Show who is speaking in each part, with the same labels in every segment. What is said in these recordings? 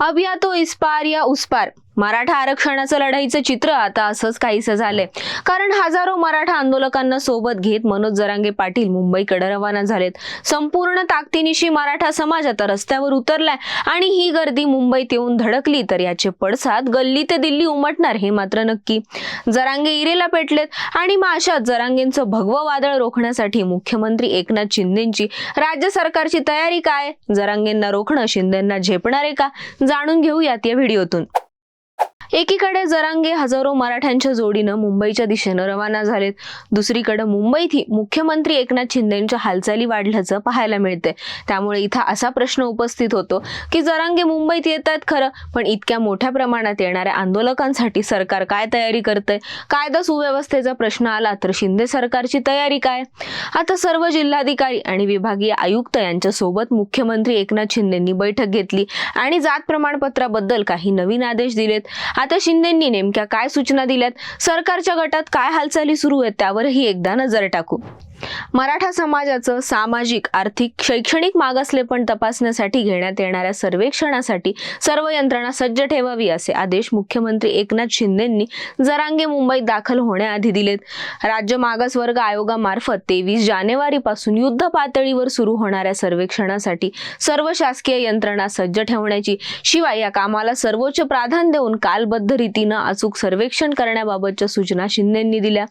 Speaker 1: अब या तो इस पार या उस पार मराठा आरक्षणाचं लढाईचं चित्र आता असंच काहीसं झालंय. कारण हजारो मराठा आंदोलकांना सोबत घेत मनोज जरांगे पाटील मुंबईकडे रवाना झालेत. संपूर्ण ताकदीनिशी मराठा समाज आता रस्त्यावर उतरलाय आणि ही गर्दी मुंबईत येऊन धडकली तर याचे पडसाद गल्ली ते दिल्ली उमटणार हे मात्र नक्की. जरांगे इरेला पेटलेत आणि मग अशात जरांगेंचं भगवं वादळ रोखण्यासाठी मुख्यमंत्री एकनाथ शिंदेची राज्य सरकारची तयारी काय? जरांगेंना रोखणं शिंदेंना झेपणार आहे का? जाणून घेऊयात या व्हिडिओतून. एकीकडे जरांगे हजारो मराठ्यांच्या जोडीनं मुंबईच्या दिशेनं रवाना झालेत. दुसरीकडे मुंबईतही मुख्यमंत्री एकनाथ शिंदेंच्या हालचाली वाढल्याचं पाहायला मिळते त्यामुळे इथं असा प्रश्न उपस्थित होतो की जरांगे मुंबईत येत आहेत खरं पण इतक्या मोठ्या प्रमाणात येणाऱ्या आंदोलकांसाठी सरकार काय तयारी करतंय? कायदा सुव्यवस्थेचा प्रश्न आला तर शिंदे सरकारची तयारी काय? आता सर्व जिल्हाधिकारी आणि विभागीय आयुक्त यांच्या सोबत मुख्यमंत्री एकनाथ शिंदेंनी बैठक घेतली आणि जात प्रमाणपत्राबद्दल काही नवीन आदेश दिलेत. आता शिंदेंनी नेमक्या काय सूचना दिल्यात? सरकारच्या गटात काय हालचाली सुरू आहेत? त्यावरही एकदा नजर टाकू. मराठा समाजाचं सामाजिक आर्थिक शैक्षणिक मागासलेपण तपासण्यासाठी घेण्यात येणाऱ्या सर्वेक्षणासाठी सर्व यंत्रणा सज्ज ठेवावी असे आदेश मुख्यमंत्री एकनाथ शिंदेंनी जरांगे मुंबईत दाखल होण्याआधी दिलेत. राज्य मागासवर्ग आयोगामार्फत तेवीस जानेवारीपासून युद्ध पातळीवर सुरू होणाऱ्या सर्वेक्षणासाठी सर्व शासकीय यंत्रणा सज्ज ठेवण्याची शिवाय या कामाला सर्वोच्च प्राधान्य देऊन कालबद्ध रीतीनं अचूक सर्वेक्षण करण्याबाबतच्या सूचना शिंदेंनी दिल्या.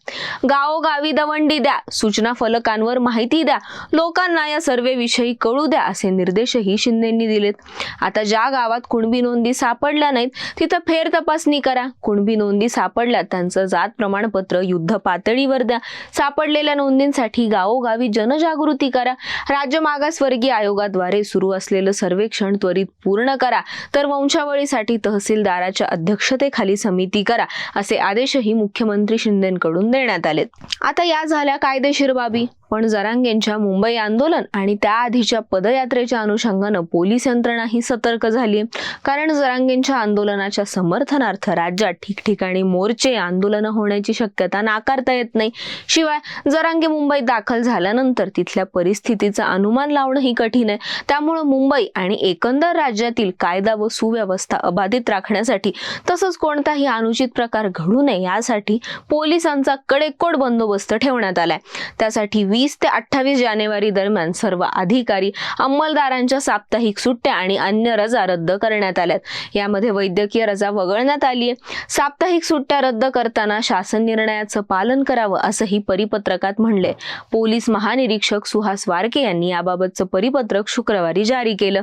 Speaker 1: गावोगावी दवंडी द्या सूचना फलकांवर माहिती द्या. लोकांना या सर्वेविषयी कळू द्या असे निर्देशही शिंदेंनी दिलेत. आता ज्या गावात कुणबी नोंदी सापडल्या नाहीत तिथं फेर तपासणी करा. कुणबी नोंदी सापडल्या त्यांचं जात प्रमाणपत्र युद्ध पातळीवर द्या. सापडलेल्या नोंदींसाठी गावोगावी जनजागृती करा. राज्य मागासवर्गीय आयोगाद्वारे सुरू असलेलं सर्वेक्षण त्वरित पूर्ण करा. तर वंशावळीसाठी तहसीलदाराच्या अध्यक्षतेखाली समिती करा असे आदेशही मुख्यमंत्री शिंदेकडून देण्यात आलेत. आता या झाल्या कायदेशीर बाबी Bobby. पण जरांगेंच्या मुंबई आंदोलन आणि त्याआधीच्या पदयात्रेच्या अनुषंगानं पोलीस यंत्रणा ही सतर्क झाली कारण जरांगेंच्या आंदोलनाच्या समर्थनार्थ राज्यात ठिकठिकाणी मोर्चे आंदोलनं होण्याची शक्यता नाकारता येत नाही. शिवाय जरांगे मुंबईत दाखल झाल्यानंतर तिथल्या परिस्थितीचं अनुमान लावणंही कठीण आहे. त्यामुळं मुंबई आणि एकंदर राज्यातील कायदा व सुव्यवस्था अबाधित राखण्यासाठी तसंच कोणताही अनुचित प्रकार घडू नये यासाठी पोलिसांचा कडेकोट बंदोबस्त ठेवण्यात आलाय. त्यासाठी वीस ते अठ्ठावीस जानेवारी दरम्यान सर्व अधिकारी अंमलदारांच्या साप्ताहिक सुट्ट्या आणि अन्य रजा रद्द करण्यात आल्यात. यामध्ये वैद्यकीय रजा वगळण्यात आली आहे साप्ताहिक सुट्ट्या रद्द करताना शासन निर्णयाचं पालन करावं असंही परिपत्रकात म्हणले पोलीस महानिरीक्षक सुहास वारके यांनी याबाबतचं परिपत्रक शुक्रवारी जारी केलं.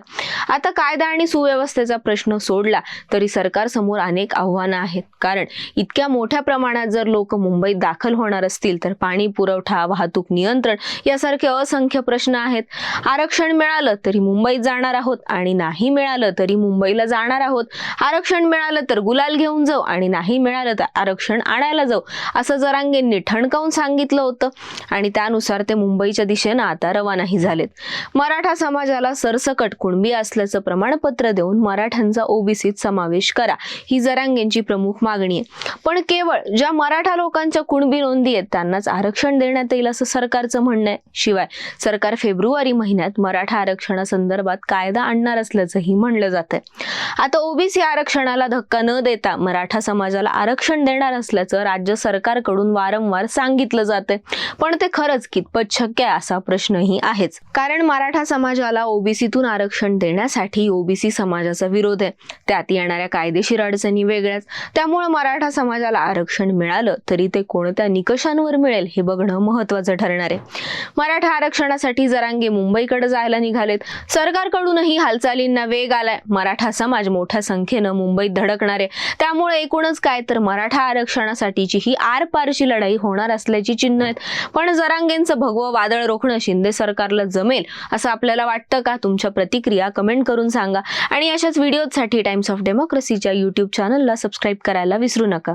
Speaker 1: आता कायदा आणि सुव्यवस्थेचा प्रश्न सोडला तरी सरकारसमोर अनेक आव्हानं आहेत. कारण इतक्या मोठ्या प्रमाणात जर लोक मुंबईत दाखल होणार असतील तर पाणी पुरवठा वाहतूक नियंत्रण यासारखे असंख्य प्रश्न आहेत. आरक्षण मिळालं तरी मुंबईत जाणार आहोत आणि नाही मिळालं तरी मुंबईला जाणार आहोत. आरक्षण मिळालं तर गुलाल घेऊन जाऊ आणि नाही मिळालं तर आरक्षण आणायला जाऊ असं जरांगेंनी ठणकावून सांगितलं होतं. आणि त्यानुसार ते मुंबईच्या दिशेनं आता रवानाही झालेत. मराठा समाजाला सरसकट कुणबी असल्याचं प्रमाणपत्र देऊन मराठ्यांचा ओबीसीत समावेश करा ही जरांगेंची प्रमुख मागणी आहे. पण केवळ ज्या मराठा लोकांच्या कुणबी नोंदी आहेत त्यांनाच आरक्षण देण्यात येईल असं सरकारचं म्हणणं आहे. शिवाय सरकार फेब्रुवारी महिन्यात मराठा आरक्षणासंदर्भात कायदा आणणार असल्याचंही म्हणलं जातंय. आता ओबीसी आरक्षणाला धक्का न देता मराठा समाजाला आरक्षण देणार असल्याचं राज्य सरकारकडून वारंवार सांगितलं जातंय. पण ते खरंच कितपत शक्य आहे असा प्रश्नही आहेच. कारण मराठा समाजाला ओबीसीतून आरक्षण देण्यासाठी ओबीसी समाजाचा विरोध आहे. त्यात येणाऱ्या कायदेशीर अडचणी वेगळ्याच. त्यामुळे मराठा समाजाला आरक्षण मिळालं तरी ते कोणत्या निकषांवर मिळेल हे बघणं महत्वाचं ठरणार आहे. मराठा आरक्षणासाठी जरांगे मुंबईकडे जायला निघालेत. सरकारकडूनही हालचालींना वेग आलाय. मराठा समाज मोठ्या संख्येनं मुंबईत धडकणार आहे. त्यामुळे एकूणच काय तर मराठा आरक्षणासाठीची ही आरपारची लढाई होणार असल्याची चिन्ह आहेत. पण जरांगेंचं भगवं वादळ रोखणं शिंदे सरकारला जमेल असं आपल्याला वाटतं का? तुमच्या प्रतिक्रिया कमेंट करून सांगा. आणि अशाच व्हिडिओसाठी टाइम्स ऑफ डेमोक्रेसीच्या यूट्यूब चॅनलला सबस्क्राईब करायला विसरू नका.